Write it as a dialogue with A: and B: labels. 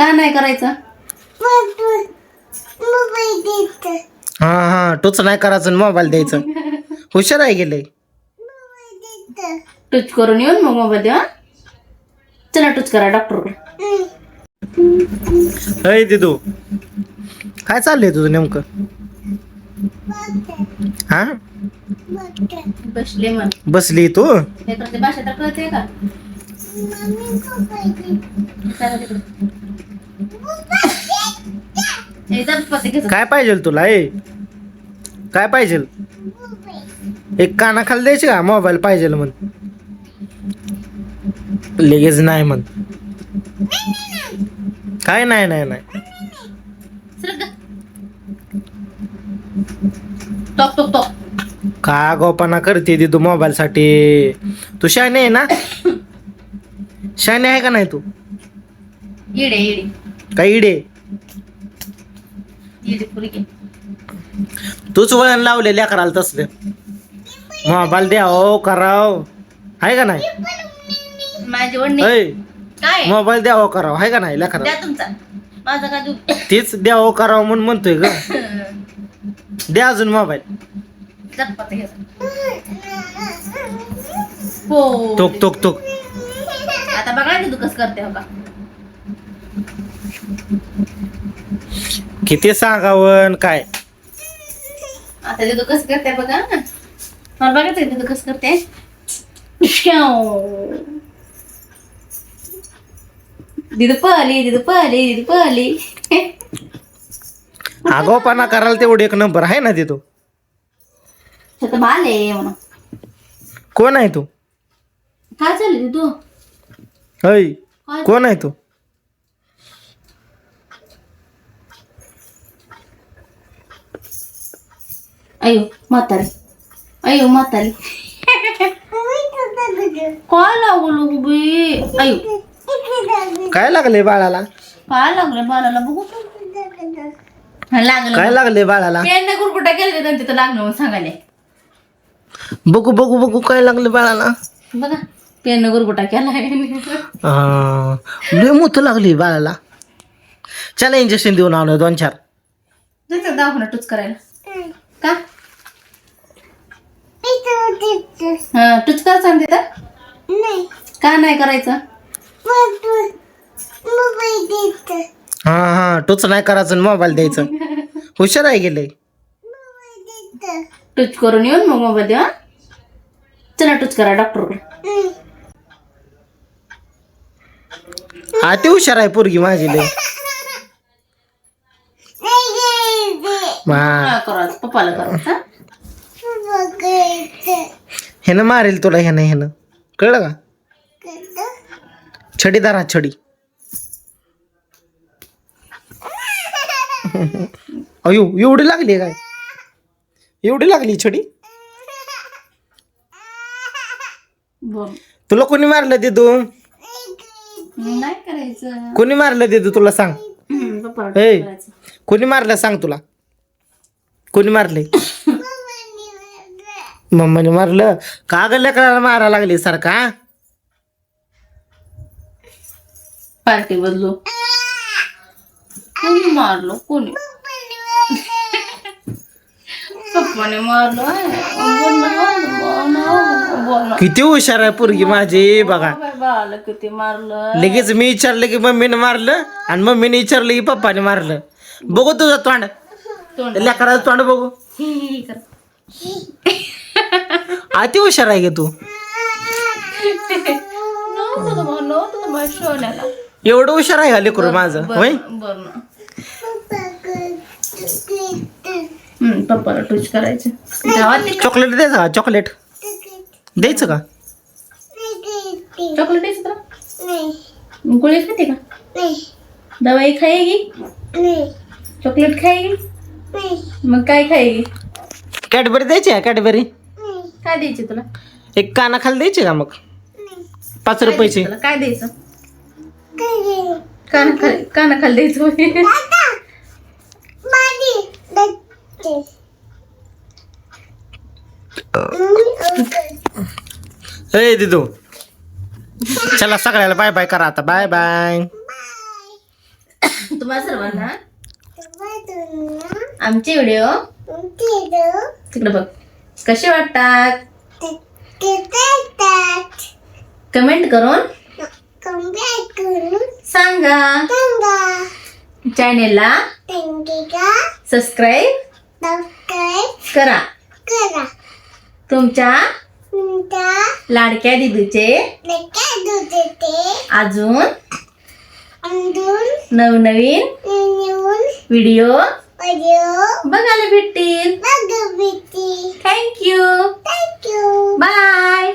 A: का नाही करायचं?
B: हा हा टोच नाही करायचं मोबाईल द्यायचं. हुशार आहे गेले
A: टच करून येऊन मग मोबाईल देवा चला टच करा डॉक्टरकडे.
B: अय दिदू काय चाललंय तुझं नेमकं? हा?
A: बसले
B: बसली तू?
A: हे करते भाषा तर कळते का? चला तिकडे.
B: काय पाहिजे तुला ए? काय पाहिजे एक कानाखाली द्यायची का? मोबाईल पाहिजे म्हण. लगेच नाही म्हण. काय नाही नाही नाही. का गोपाना करते ती तू मोबाईल साठी तू शाने आहे ना? शाने आहे का नाही तू? का इडे.
A: येडे पुरगी
B: तूच वळण लावले लेकराला तसलं. मोबाईल द्या हो कराव. आहे का नाही? मोबाईल द्यावं करावं. आहे का नाही लेकरा
A: द्या तुमचा. माझा का देऊ
B: तीच द्यावं करावं म्हणून म्हणतोय ग. द्या अजून मोबाईल.
A: हो.
B: टोक टोक टोक
A: आता बघा ना तू कसं करते हो का
B: किती सांगावं काय?
A: आता ते तू कसं करते बघा. मला बघायचं आहे तू कसं करते. दिदू पळाली दिदू पळाली दिदू पळाली
B: आगावपणा करायला तेवढं एक नंबर आहे ना तिथं
A: म्हणून.
B: कोण आहे तू?
A: काय चालली तू
B: कोण आहे तू?
A: अयो म्हातारी. अयो म्हातारी. काय लागलो उभी अयो.
B: काय लागले बाळाला?
A: काय लागलं बालाला बघू? हा, लागलं
B: काय लागले बाळाला?
A: पेन गुरकुटा केलं त्यांनी तिथं लागलं म्हणून सांगायला.
B: बघू बघू बघू काय लागले बाळाला?
A: बघा पेन गुरकुटा केला
B: हा, लय मोठ लागली बाळाला. चला इंजेक्शन देऊन आणू दोन चार.
A: जायचं दवाखाना टूच करायला. का? हा टूच कर सांगते तर? का नाही करायचं?
B: हा हा टोच नाही करायचं मोबाईल द्यायचं. हुशार आहे गेले
A: टूच करून येऊन मग मोबाईल द्या चला टूच करा डॉक्टरकडे
B: हा ते हुशार आहे पोरगी माझी लय.
A: पप्पाला हा
B: ह्यानं मारेल तुला ह्यानं ह्यानं. कळलं का? छडी दारा छडी. अयो एवढी लागली काय? एवढी लागली छडी?
A: बोल.
B: तुला कोणी मारलं ते तू
A: नाही करायचं.
B: कोणी मारलं ते तू तुला सांग?
A: हम्म, पप्पाला
B: ए.
A: touch करायचं.
B: कोणी मारलं सांग तुला? कोणी मारले मम्माने मारलं. का ग लेकराला मारा लागली सारखा
A: पार्टी बदलू. कोणी मारलो? कोणी? पप्पाने मारलो.
B: किती हुशार आहे पोरगी माझी बघा.
A: बाळाला किती मारलं.
B: लगेच मी विचारलं की मम्मीने मारलं आणि मम्मीने विचारलं की पप्पाने मारलं. बघू तुझं तोंड.
A: तोंड
B: लेकराचं तोंड बघू.
A: ही, ही, ही कर.
B: अति हुशार आहे ग तू.
A: नव्हतं का मग, नव्हतं का मग शोल्याला.
B: एवढं हुशार आहे का लेकरू माझं होय?
A: बरं. बरं ना. हम्म, पप्पाला टूच करायचं. ते
B: चॉकलेट द्यायचं का? चॉकलेट. द्यायचं का?
A: चॉकलेट द्यायचं तुला? गोळी खाते का? दवाई खाएगी चॉकलेट खाएगी मग काय खाएगी
B: कॅडबरी द्यायची आहे कॅडबरी.
A: काय द्यायची तुला?
B: एक कानाखाली द्यायची का मग? पाच
A: काय
B: रुपयाची.
A: द्यायचं तुला? काय द्यायचं? कानाखाली कानाखाली द्यायचं
B: ए दिदू. चला सगळ्याला बाय बाय करा आता. बाय बाय
C: तुम्हाला सर्वांना आमचे व्हिडिओ. तिकडे बघ. कसे वाटतात? कमेंट करून सांगा. चॅनेलला सबस्क्राईब करा. तुमच्या लाडक्या दिदूचे अजून नवनवीन व्हिडिओ बघायला भेटतील. Thank you bye